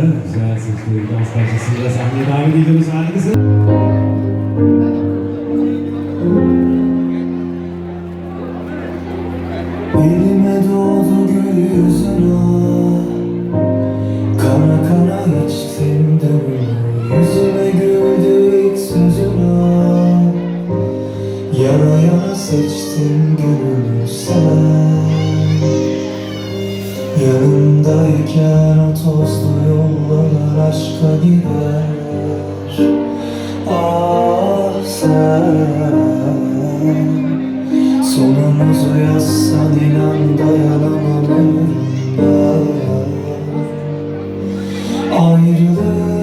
Güzel seçtiği bir dans parçasıyla sahneye davet ediyoruz halinizi. Elime doğdu gül yüzüne Kana kana içtim dönümü Yüzüme güldü ilk sözüne Yana yana seçtim gönlümü sen Yanımdayken o gider Ah sen. Sonumuzu yazsan inan dayanamam ömrümde Ayrılık